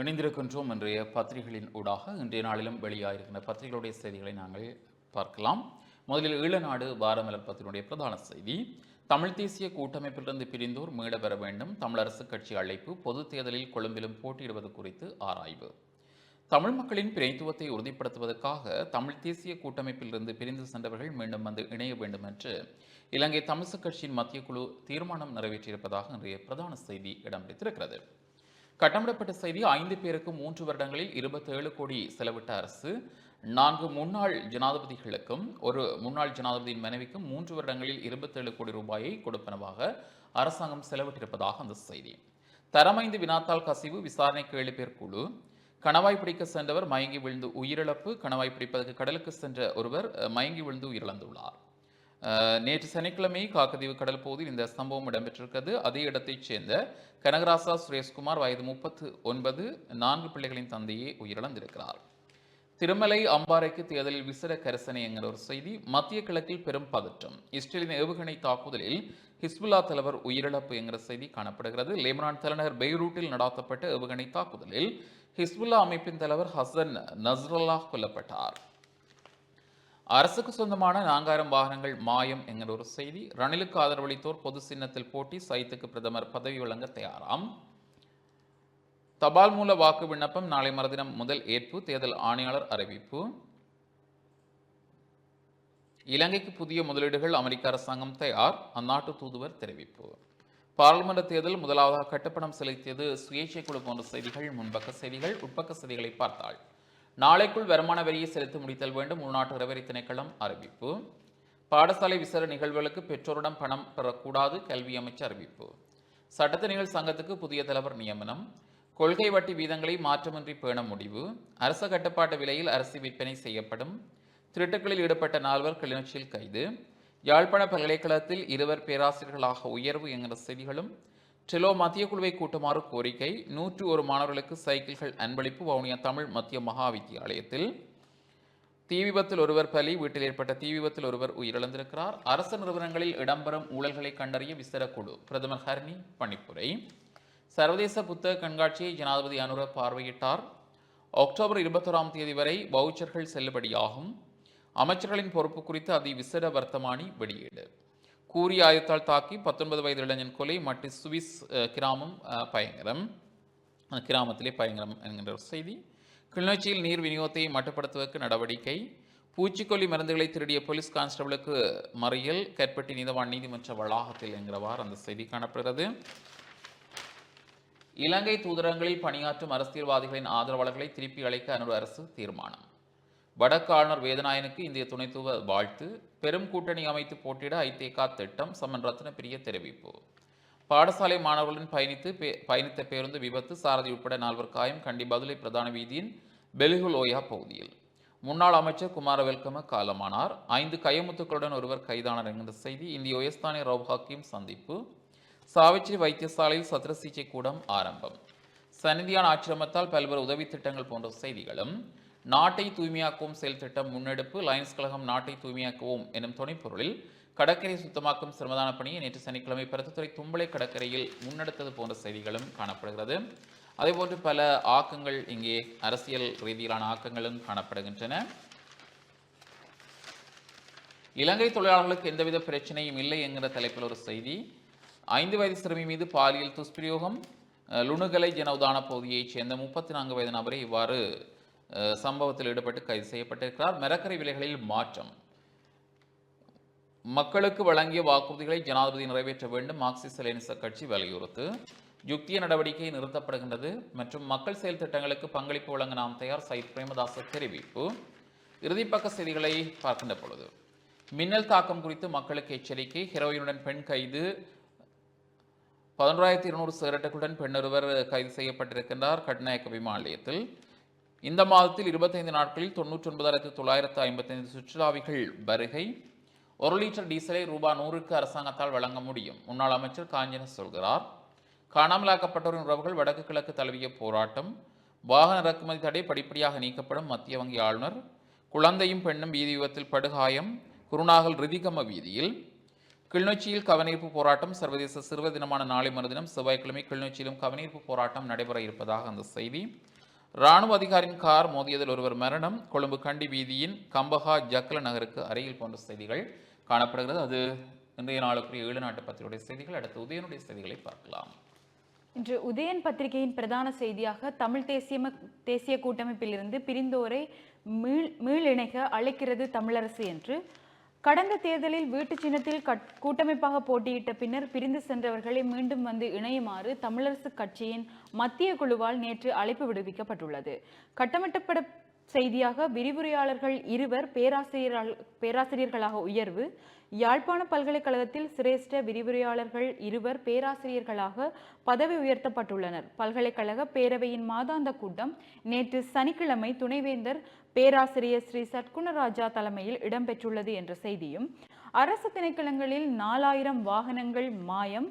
இணைந்திருக்கின்றோம் இன்றைய பத்திரிகைகளின் ஊடாக. இன்றைய நாளிலும் வெளியாகிருக்கின்ற பத்திரிகைகளுடைய செய்திகளை நாங்கள் பார்க்கலாம். முதலில் ஈழநாடு வாரமலர் பத்தினுடைய பிரதான செய்தி. தமிழ் தேசிய கூட்டமைப்பிலிருந்து பிரிந்தோர் மீள பெற வேண்டும். தமிழரசு கட்சி அழைப்பு. பொது தேர்தலில் கொழும்பிலும் போட்டியிடுவது குறித்து ஆராய்வு. தமிழ் மக்களின் பிணைத்துவத்தை உறுதிப்படுத்துவதற்காக தமிழ் தேசிய கூட்டமைப்பிலிருந்து பிரிந்து சென்றவர்கள் மீண்டும் வந்து இணைய வேண்டும் என்று இலங்கை தமிழ்சு கட்சியின் மத்திய குழு தீர்மானம் நிறைவேற்றியிருப்பதாக இன்றைய பிரதான செய்தி இடம்பிடித்திருக்கிறது கட்டமிடப்பட்ட செய்தி ஐந்து பேருக்கு மூன்று வருடங்களில் இருபத்தேழு கோடி செலவிட்ட அரசு. நான்கு முன்னாள் ஜனாதிபதிகளுக்கும் ஒரு முன்னாள் ஜனாதிபதியின் மனைவிக்கும் மூன்று வருடங்களில் இருபத்தேழு கோடி ரூபாயை கொடுப்பனவாக அரசாங்கம் செலவிட்டிருப்பதாக அந்த செய்தி. தரமைந்து வினாத்தாள் கசிவு விசாரணைக்கு ஏழு பேர் குழு. கணவாய் பிடிக்க சென்றவர் மயங்கி விழுந்து உயிரிழப்பு. கணவாய் பிடிப்பதற்கு கடலுக்கு சென்ற ஒருவர் மயங்கி விழுந்து உயிரிழந்துள்ளார். நேற்று சனிக்கிழமை காக்கதீவு கடல் பகுதியில் இந்த சம்பவம் இடம்பெற்றிருக்கிறது. அதே இடத்தைச் சேர்ந்த கனகராசா சுரேஷ்குமார் வயது முப்பத்து ஒன்பது நான்கு பிள்ளைகளின் தந்தையே உயிரிழந்திருக்கிறார். திருமலை அம்பாறைக்கு தேர்தலில் விசிற கரசனை என்கிற ஒரு செய்தி மத்திய கிழக்கில் பெரும் பதற்றம். இஸ்ரேலின் ஏவுகணை தாக்குதலில் ஹிஸ்புல்லா தலைவர் உயிரிழப்பு என்கிற செய்தி காணப்படுகிறது. லெபனான் தலைநகர் பெய்ரூட்டில் நடாத்தப்பட்ட ஏவுகணை தாக்குதலில் ஹிஸ்புல்லா அமைப்பின் தலைவர் ஹசன் நஸ்ரல்லாஹ் கொல்லப்பட்டார். அரசுக்கு சொந்தமான நான்காயிரம் வாகனங்கள் மாயம் என்கிற ஒரு செய்தி. ரணிலுக்கு ஆதரவளித்தோர் பொது சின்னத்தில் போட்டி சைத்துக்கு பிரதமர் பதவி வழங்க தயாராம். தபால் மூல வாக்கு விண்ணப்பம் நாளை மறுதினம் முதல் ஏற்பு. தேர்தல் ஆணையாளர் அறிவிப்பு. இலங்கைக்கு புதிய முதலீடுகள் அமெரிக்க அரசாங்கம் தயார். அந்நாட்டு தூதுவர் தெரிவிப்பு. பாராளுமன்ற தேர்தல் முதலாவதாக கட்டுப்பணம் செலுத்தியது சுயேட்சை குழு போன்ற செய்திகள் முன்பக்க செய்திகள் உட்பக்க செய்திகளை பார்த்தாள் நாளைக்குள் வருமான வரியை செலுத்தி முடித்தல் வேண்டும். உள்நாட்டு இறவரி திணைக்களம் அறிவிப்பு. பாடசாலை விசார நிகழ்வுகளுக்கு பெற்றோரிடம் பணம் பெறக்கூடாது கல்வி அமைச்சர் அறிவிப்பு. சட்டத்தணிகள் சங்கத்துக்கு புதிய தலைவர் நியமனம். கொள்கை வட்டி வீதங்களை மாற்றமின்றி பேண முடிவு. அரச கட்டுப்பாட்டு விலையில் அரசு விற்பனை செய்யப்படும். திருட்டுக்களில் ஈடுபட்ட நால்வர் கிளிநொச்சியில் கைது. யாழ்ப்பாண பல்கலைக்கழகத்தில் இருவர் பேராசிரியர்களாக உயர்வு என்கிற செய்திகளும் டெலோ மத்திய குழுவை கூட்டுமாறு கோரிக்கை. நூற்று ஒரு மாணவர்களுக்கு சைக்கிள்கள் அன்பளிப்பு வவுனியா தமிழ் மத்திய மகா வித்தியாலயத்தில் தீ விபத்தில் ஒருவர் பலி வீட்டில் ஏற்பட்ட தீ விபத்தில் ஒருவர் உயிரிழந்திருக்கிறார். அரசு நிறுவனங்களில் இடம்பெறும் ஊழல்களை கண்டறிய விசேட குழு பிரதமர் ஹர்னி பணிப்புரை. சர்வதேச புத்தக கண்காட்சியை ஜனாதிபதி அனுர பார்வையிட்டார். அக்டோபர் இருபத்தோராம் தேதி வரை வவுச்சர்கள் செல்லுபடியாகும். அமைச்சர்களின் பொறுப்பு குறித்து அதி விசேட வர்த்தமானி வெளியீடு. கூறிய ஆயுத்தால் தாக்கி பத்தொன்பது வயது இளைஞன் கொலை மற்றும் சுவிஸ் கிராமம் பயங்கரம். அந்த கிராமத்திலே பயங்கரம் என்கின்ற ஒரு செய்தி. கிளிநொச்சியில் நீர் விநியோகத்தை மட்டுப்படுத்துவதற்கு நடவடிக்கை. பூச்சிக்கொல்லி மருந்துகளை திருடிய போலீஸ் கான்ஸ்டபிளுக்கு மறியல் கற்பட்டி நீதவான் நீதிமன்ற வளாகத்தில் என்கிறவாறு அந்த செய்தி காணப்படுகிறது. இலங்கை தூதரகங்களில் பணியாற்றும் அரசியல்வாதிகளின் ஆதரவாளர்களை திருப்பி அழைக்க அனுர் அரசு தீர்மானம். வடக்கு ஆளுநர் வேதநாயனுக்கு இந்திய துணைத்துவ வாழ்த்து. பெரும் கூட்டணி அமைத்து போட்டியிட ஐதேகா திட்டம் சமன் ரத்ன பிரிய தெரிவிப்பு. பாடசாலை மாணவர்களுடன் பயணித்து பே- பயணித்த பேருந்து விபத்து சாரதி உட்பட நால்வர் காயம் கண்டி பதுளை பிரதான வீதியின் பெலிகுலோயா பகுதியில். முன்னாள் அமைச்சர் குமார வெல்கம காலமானார். ஐந்து கையமுத்துக்களுடன் ஒருவர் கைதானார் என்கின்ற செய்தி இந்திய உயஸ்தானி ரவு ஹக்கீம் சந்திப்பு. சாவிச்சிரி வைத்தியசாலையில் சத்திர சிகிச்சை கூடம் ஆரம்பம். சன்னிதியான் ஆச்சிரமத்தால் பல்வேறு உதவி திட்டங்கள் போன்ற செய்திகளும் நாட்டை தூய்மையாக்குவோம் செயல் திட்டம் முன்னெடுப்பு லயன்ஸ் கழகம் நாட்டை தூய்மையாக்குவோம் எனும் துணைப்பொருளில் கடற்கரை சுத்தமாக்கும் சிரமதான பணியை நேற்று சனிக்கிழமை பருத்தத்துறை தும்பளை கடற்கரையில் முன்னெடுத்தது போன்ற செய்திகளும் காணப்படுகிறது. அதேபோன்று பல ஆக்கங்கள் இங்கே அரசியல் ரீதியிலான ஆக்கங்களும் காணப்படுகின்றன. இலங்கை தொழிலாளர்களுக்கு எந்தவித பிரச்சனையும் இல்லை என்கிற தலைப்பில் ஒரு செய்தி. ஐந்து வயது சிறுமி மீது பாலியல் துஷ்பிரயோகம் லுணுகலை ஜனவுதான பகுதியைச் சேர்ந்த முப்பத்தி நான்கு வயது நபரை இவ்வாறு சம்பவத்தில் ஈடுபட்டு கைது செய்யப்பட்டிருக்கிறார். மரக்கரை விலைகளில் மாற்றம். மக்களுக்கு வழங்கிய வாக்குறுதிகளை ஜனாதிபதி நிறைவேற்ற வேண்டும். மார்க்சிஸ்ட் லெனிச கட்சி வலியுறுத்து. யுக்திய நடவடிக்கை நிறுத்தப்படுகின்றது மற்றும் மக்கள் செயல் திட்டங்களுக்கு பங்களிப்பு வழங்க நாம் தயார். சயித் பிரேமதாச தெரிவிப்பு. இறுதிப்பக்க செய்திகளை பார்க்கின்ற பொழுது மின்னல் தாக்கம் குறித்து மக்களுக்கு எச்சரிக்கை. ஹெரோயினுடன் பெண் கைது. பதினோராயிரத்தி இருநூறு சிகரெட்டுகளுடன் பெண்ணொருவர் கைது செய்யப்பட்டிருக்கின்றார். கட்நாயக்க விமான நிலையத்தில் இந்த மாதத்தில் இருபத்தைந்து நாட்களில் தொண்ணூற்றி ஒன்பதாயிரத்து தொள்ளாயிரத்து ஐம்பத்தைந்து சுற்றுலாவிகள் வருகை. ஒரு லிட்டர் டீசலை ரூபாய் நூறுக்கு அரசாங்கத்தால் வழங்க முடியும் முன்னாள் அமைச்சர் காஞ்சன சொல்கிறார். காணாமலாக்கப்பட்டோரின் உறவுகள் வடக்கு கிழக்கு தழுவிய போராட்டம். வாகன இறக்குமதி தடை படிப்படியாக நீக்கப்படும் மத்திய வங்கி ஆளுநர். குழந்தையும் பெண்ணும் வீதி விபத்தில் படுகாயம். குருநாகல் ரிதிகம வீதியில். கிளிநொச்சியில் கவனீர்ப்பு போராட்டம். சர்வதேச சிறுவர் தினமான நாளை மறுதினம் செவ்வாய்க்கிழமை கிளிநொச்சியிலும் கவனீர்ப்பு போராட்டம் நடைபெற இருப்பதாக அந்த செய்தி. ராணுவ அதிகாரியின் கார் மோதியதில் ஒருவர் மரணம். கொழும்பு கண்டி வீதியின் கம்பஹா ஜக்ல நகருக்கு அருகில் போன்ற செய்திகள் காணப்படுகிறது. அது இன்றைய நாளுக்குரிய ஏழு நாட்டு பத்திரிகையுடைய செய்திகள். அடுத்து உதயனுடைய செய்திகளை பார்க்கலாம். இன்று உதயன் பத்திரிகையின் பிரதான செய்தியாக தமிழ் தேசிய தேசிய கூட்டமைப்பிலிருந்து பிரிந்தோரை மீள் மீளிணைக அழைக்கிறது தமிழரசு என்று கடந்த தேர்தலில் வீட்டு சின்னத்தில் கட்- கூட்டமைப்பாக போட்டியிட்ட பின்னர் பிரிந்து சென்றவர்களை மீண்டும் வந்து இணையுமாறு தமிழரசு கட்சியின் மத்திய குழுவால் நேற்று அழைப்பு விடுவிக்கப்பட்டுள்ளது. கட்டமிட்டப்பட செய்தியாக விரிவுரையாளர்கள் இருவர் பேராசிரியரால் பேராசிரியர்களாக உயர்வு யாழ்ப்பாண பல்கலைக்கழகத்தில் சிரேஷ்ட விரிவுரையாளர்கள் இருவர் பேராசிரியர்களாக பதவி உயர்த்தப்பட்டுள்ளனர். பல்கலைக்கழக பேரவையின் மாதாந்த கூட்டம் நேற்று சனிக்கிழமை துணைவேந்தர் பேராசிரியர் ஸ்ரீ சட்குணராஜா தலைமையில் இடம்பெற்றுள்ளது என்ற செய்தியும் அரசு திணைக்களங்களில் நாலாயிரம் வாகனங்கள் மாயம்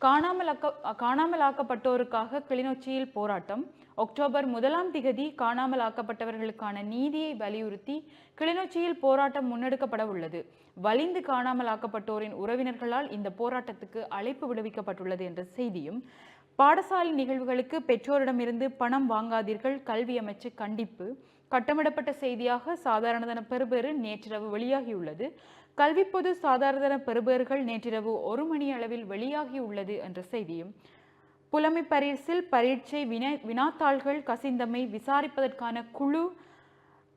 காணாமலாக்க காணாமலாக்கப்பட்டோருக்காக கிளிநொச்சியில் போராட்டம் அக்டோபர் முதலாம் திகதி காணாமலாக்கப்பட்டவர்களுக்கான நீதியை வலியுறுத்தி கிளிநொச்சியில் போராட்டம் முன்னெடுக்கப்பட உள்ளது. வலிந்து காணாமலாக்கப்பட்டோரின் உறவினர்களால் இந்த போராட்டத்துக்கு அழைப்பு விடுவிக்கப்பட்டுள்ளது என்ற செய்தியும் பாடசாலை நிகழ்வுகளுக்கு பெற்றோரிடமிருந்து பணம் வாங்காதீர்கள் கல்வி அமைச்சு கண்டிப்பு கட்டமிடப்பட்ட செய்தியாக சாதாரணதன பெறுபேறு நேற்றிரவு வெளியாகியுள்ளது. கல்வி பொது சாதாரண பெறுபேறுகள் நேற்றிரவு ஒரு மணி அளவில் வெளியாகியுள்ளது என்ற செய்தியும் புலமை பரிசில் பரீட்சை வினா வினாத்தாள்கள் கசிந்தமை விசாரிப்பதற்கான குழு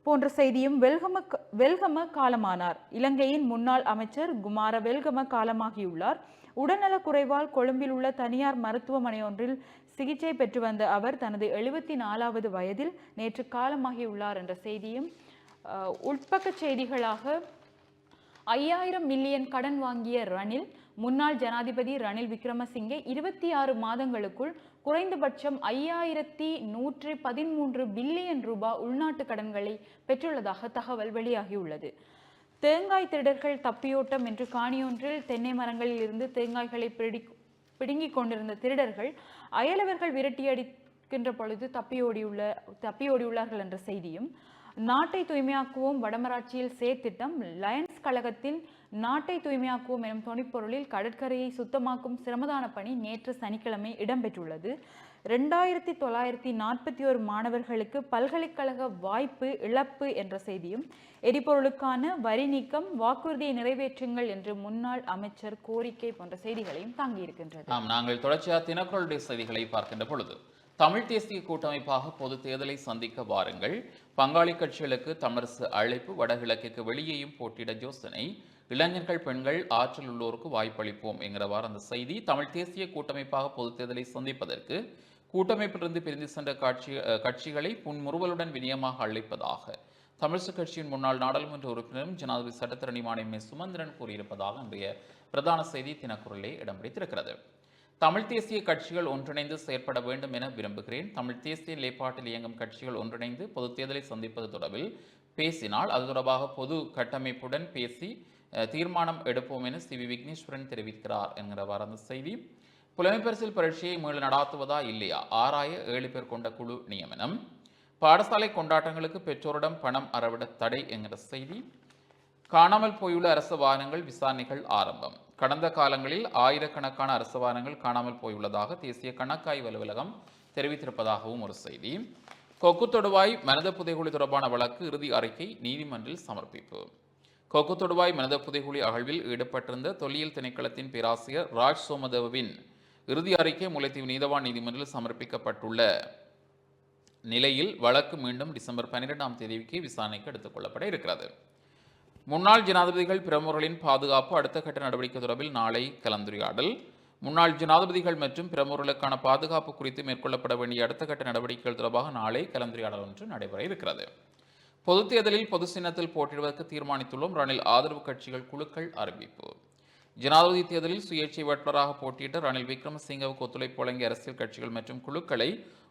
போன்ற செய்தியும் வெல்கம வெல்கம காலமானார். இலங்கையின் முன்னாள் அமைச்சர் குமார வெல்கம காலமாகியுள்ளார். உடல்நலக் குறைவால் கொழும்பில் உள்ள தனியார் மருத்துவமனை ஒன்றில் சிகிச்சை பெற்று வந்த அவர் தனது எழுபத்தி நாலாவது வயதில் நேற்று காலமாகியுள்ளார் என்ற செய்தியும் உட்பக்க செய்திகளாக ஐயாயிரம் மில்லியன் கடன் வாங்கிய ரணில் முன்னாள் ஜனாதிபதி ரணில் விக்ரமசிங்கே இருபத்தி ஆறு மாதங்களுக்குள் குறைந்தபட்சம் ஐயாயிரத்தி நூற்றி பதிமூன்று பில்லியன் ரூபாய் உள்நாட்டு கடன்களை பெற்றுள்ளதாக தகவல் வெளியாகியுள்ளது. தேங்காய் திருடர்கள் தப்பியோட்டம் என்று காணியொன்றில் தென்னை மரங்களில் இருந்து தேங்காய்களை பிடி பிடுங்கிக் கொண்டிருந்த திருடர்கள் அயலவர்கள் விரட்டியடிக்கின்ற பொழுது தப்பியோடியுள்ள தப்பியோடியுள்ளார்கள் என்ற செய்தியும் நாட்டை தூய்மையாக்குவோம் வடமராட்சியில் சேர்த்திட்டம் லயன்ஸ் கழகத்தில் நாட்டை தூய்மையாக்குவோம் எனும் துணைப்பொருளில் கடற்கரையை சுத்தமாக்கும் சிரமதான பணி நேற்று சனிக்கிழமை இடம்பெற்றுள்ளது. ரெண்டாயிரத்தி தொள்ளாயிரத்தி நாற்பத்தி ஒரு மாணவர்களுக்கு பல்கலைக்கழக வாய்ப்பு இழப்பு என்ற செய்தியும் எரிபொருளுக்கான வரி நீக்கம் வாக்குறுதியை நிறைவேற்றுங்கள் என்று முன்னாள் அமைச்சர் கோரிக்கை போன்ற செய்திகளையும் தாங்கியிருக்கின்றது. ஆம் நாங்கள் தொடர்ச்சியாக தினக்குரலுடைய செய்திகளை பார்க்கின்ற பொழுது தமிழ் தேசிய கூட்டமைப்பாக பொது தேர்தலை சந்திக்க வாருங்கள். பங்காளி கட்சிகளுக்கு தமிழரசு அழைப்பு வடகிழக்கிற்கு வெளியேயும் போட்டியிட யோசனை இளைஞர்கள் பெண்கள் ஆற்றல் உள்ளோருக்கு வாய்ப்பளிப்போம் என்கிறவாறு அந்த செய்தி தமிழ் தேசிய கூட்டமைப்பாக பொது தேர்தலை சந்திப்பதற்கு கூட்டமைப்பிலிருந்து பிரிந்து சென்ற காட்சி கட்சிகளை புன்முறுவலுடன் வினியமாக அழைப்பதாக தமிழிசு கட்சியின் முன்னாள் நாடாளுமன்ற உறுப்பினரும் ஜனாதிபதி சட்டத்தரணி மானியம் சுமந்திரன் கூறியிருப்பதாக இன்றைய பிரதான செய்தி தினக்குரலே இடம் பிடித்திருக்கிறது தமிழ் தேசிய கட்சிகள் ஒன்றிணைந்து செயற்பட வேண்டும் என விரும்புகிறேன். தமிழ் தேசிய நிலைப்பாட்டில் இயங்கும் கட்சிகள் ஒன்றிணைந்து பொது தேர்தலை சந்திப்பது தொடர்பில் பேசினால் அது தொடர்பாக பொது கட்டமைப்புடன் பேசி தீர்மானம் எடுப்போம் என சி வி விக்னேஸ்வரன் தெரிவிக்கிறார் என்கிறவாறு அந்த செய்தி. புலமைப்பரிசில் பரீட்சையை மீள நடாத்துவதா இல்லையா? ஆராய ஏழு பேர் கொண்ட குழு நியமனம். பாடசாலை கொண்டாட்டங்களுக்கு பெற்றோரிடம் பணம் அறவிட தடை என்கிற செய்தி. காணாமல் போயுள்ள அரசு வாகனங்கள் விசாரணைகள் ஆரம்பம். கடந்த காலங்களில் ஆயிரக்கணக்கான அரசு வாகனங்கள் காணாமல் போயுள்ளதாக தேசிய கணக்காய்வு அலுவலகம் தெரிவித்திருப்பதாகவும் ஒரு செய்தி. கொக்கு தொடுவாய் மனித புதைகுழி தொடர்பான வழக்கு இறுதி அறிக்கை நீதிமன்றில் சமர்ப்பிப்பு. கொக்கு தொடுவாய் மனித புதைகுழி அகழ்வில் ஈடுபட்டிருந்த தொல்லியல் திணைக்களத்தின் பேராசிரியர் ராஜ் சோமதேவின் இறுதி அறிக்கை முல்லைத்தீவு நீதவான் நீதிமன்றில் சமர்ப்பிக்கப்பட்டுள்ள நிலையில் வழக்கு மீண்டும் டிசம்பர் பன்னிரெண்டாம் தேதிக்கு விசாரணைக்கு எடுத்துக் கொள்ளப்பட இருக்கிறது. முன்னாள் ஜனாதிபதிகள் பிரமுகர்களின் பாதுகாப்பு அடுத்த கட்ட நடவடிக்கை தொடர்பில் நாளை கலந்துரையாடல். முன்னாள் ஜனாதிபதிகள் மற்றும் பிரமுகர்களுக்கான பாதுகாப்பு குறித்து மேற்கொள்ளப்பட வேண்டிய அடுத்த கட்ட நடவடிக்கைகள் தொடர்பாக நாளை கலந்துரையாடல் ஒன்று நடைபெற இருக்கிறது. பொதுத் தேர்தலில் பொது சின்னத்தில் போட்டியிடுவதற்கு தீர்மானித்துள்ளோம். ரணில் ஆதரவு கட்சிகள் குழுக்கள் அறிவிப்பு. ஜனாதிபதி தேர்தலில் சுயேட்சை வேட்பாளராக போட்டியிட்ட ரணில் விக்ரமசிங்கவுக்கு ஒத்துழைப்பு வழங்கிய அரசியல் கட்சிகள் மற்றும் குழுக்களை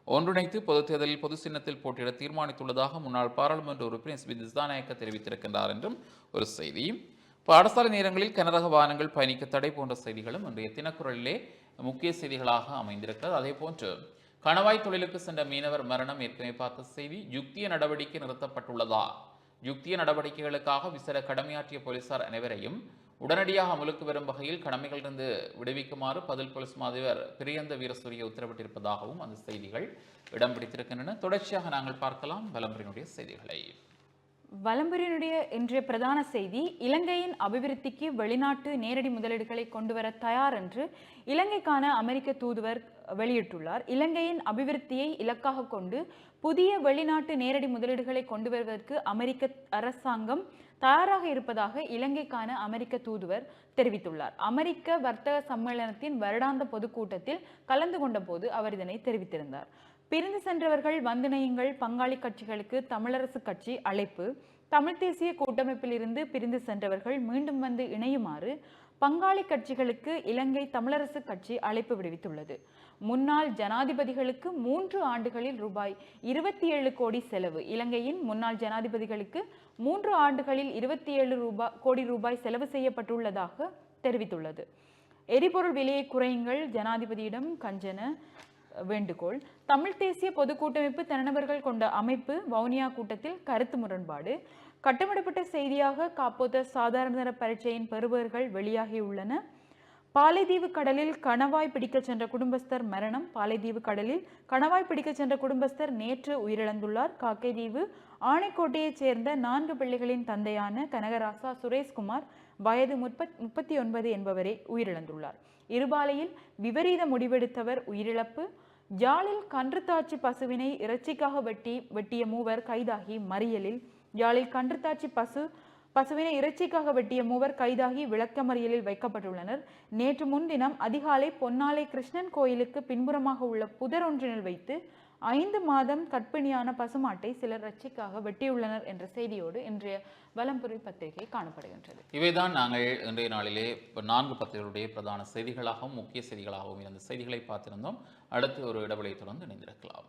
ஒன்றிணைத்து பொதுத் தேர்தலில் பொது சின்னத்தில் போட்டியிட தீர்மானித்துள்ளதாக முன்னாள் பாராளுமன்ற உறுப்பினர் எஸ். பி. திசாநாயக்க தெரிவித்திருக்கின்றார் என்றும் ஒரு செய்தி. பாடசாலை நேரங்களில் கனரக வாகனங்கள் பயணிக்க தடை போன்ற செய்திகளும் இன்றைய தினக்குரலிலே முக்கிய செய்திகளாக அமைந்திருக்கிறது. அதே போன்று கணவாய் தொழிலுக்கு சென்ற மீனவர் மரணம் ஏற்கனவே பார்த்த செய்தி. யுக்திய நடவடிக்கை நிறுத்தப்பட்டுள்ளதா? யுக்திய நடவடிக்கைகளுக்காக விசேட கடமையாற்றிய போலீசார் அனைவரையும் உடனடியாக அமலுக்கு வரும் வகையில் கடமைகளிலிருந்து விடுவிக்குமாறு பதில் போலீஸ் மாதவர் பிரியந்த வீரசூரிய உத்தரவிட்டிருப்பதாகவும் அந்த செய்திகள் இடம் பிடித்திருக்கின்றன. தொடர்ச்சியாக நாங்கள் பார்க்கலாம் வலம்புரியினுடைய செய்திகளை. வலம்புரியினுடைய இன்றைய பிரதான செய்தி இலங்கையின் அபிவிருத்திக்கு வெளிநாட்டு நேரடி முதலீடுகளை கொண்டுவர தயார் என்று இலங்கைக்கான அமெரிக்க தூதுவர் வெளியிட்டுள்ளார். இலங்கையின் அபிவிருத்தியை இலக்காக கொண்டு புதிய வெளிநாட்டு நேரடி முதலீடுகளை கொண்டு வருவதற்கு அமெரிக்க அரசாங்கம் தயாராக இருப்பதாக இலங்கைக்கான அமெரிக்க தூதுவர் தெரிவித்துள்ளார். அமெரிக்க வர்த்தக சம்மேளனத்தின் வருடாந்த பொதுக்கூட்டத்தில் கலந்து கொண்டபோது அவர் இதனை தெரிவித்திருந்தார். பிரிந்து சென்றவர்கள் வந்திணையுங்கள் பங்காளி கட்சிகளுக்கு தமிழரசு கட்சி அழைப்பு தமிழ் தேசிய கூட்டமைப்பிலிருந்து பிரிந்து சென்றவர்கள் மீண்டும் வந்து இணையுமாறு பங்காளி கட்சிகளுக்கு இலங்கை தமிழரசு கட்சி அழைப்பு விடுவித்துள்ளது. முன்னாள் ஜனாதிபதிகளுக்கு மூன்று ஆண்டுகளில் ரூபாய் இருபத்தி ஏழு கோடி செலவு. இலங்கையின் முன்னாள் ஜனாதிபதிகளுக்கு மூன்று ஆண்டுகளில் இருபத்தி ஏழு ரூபாய் கோடி ரூபாய் செலவு செய்யப்பட்டுள்ளதாக தெரிவித்துள்ளது. எரிபொருள் விலையை குறையுங்கள் ஜனாதிபதியிடம் கஞ்சன வேண்டுகோள். தமிழ் தேசிய பொது கூட்டமைப்பு தனிநபர்கள் கொண்ட அமைப்பு வவுனியா கூட்டத்தில் கருத்து முரண்பாடு. கட்டமிடப்பட்ட செய்தியாக காப்போத்த சாதாரண தர பரீட்சையின் பெறுபவர்கள் வெளியாகியுள்ளன பாலைதீவு கடலில் கணவாய் பிடிக்கச் சென்ற குடும்பஸ்தர் மரணம். பாலைதீவு கடலில் கணவாய் பிடிக்கச் சென்ற குடும்பஸ்தர் நேற்று உயிரிழந்துள்ளார். காக்கைதீவு ஆணைக்கோட்டையைச் சேர்ந்த நான்கு பிள்ளைகளின் தந்தையான கனகராசா சுரேஷ்குமார் வயது முப்பத் முப்பத்தி ஒன்பது என்பவரே உயிரிழந்துள்ளார். இருபாலையில் விபரீத முடிவெடுத்தவர் உயிரிழப்பு. ஜாலில் கன்றுத்தாச்சி பசுவினை இறைச்சிக்காக வெட்டி வெட்டிய மூவர் கைதாகி மறியலில். யாழில் கன்றுத்தாச்சி பசு பசுவினை இறைச்சிக்காக வெட்டிய மூவர் கைதாகி விளக்கமறியலில் வைக்கப்பட்டுள்ளனர். நேற்று முன்தினம் அதிகாலை பொன்னாலை கிருஷ்ணன் கோயிலுக்கு பின்புறமாக உள்ள புதர் ஒன்றினில் வைத்து ஐந்து மாதம் கற்பிணியான பசுமாட்டை சிலர் ரட்சிக்காக வெட்டியுள்ளனர் என்ற செய்தியோடு இன்றைய வலம்புரி பத்திரிகை காணப்படுகின்றது. இவைதான் நாங்கள் இன்றைய நாளிலே நான்கு பத்திரிகைகளுடைய பிரதான செய்திகளாகவும் முக்கிய செய்திகளாகவும் இருந்த செய்திகளை பார்த்திருந்தோம். அடுத்து ஒரு இடைவெளியை தொடர்ந்து இணைந்திருக்கலாம்.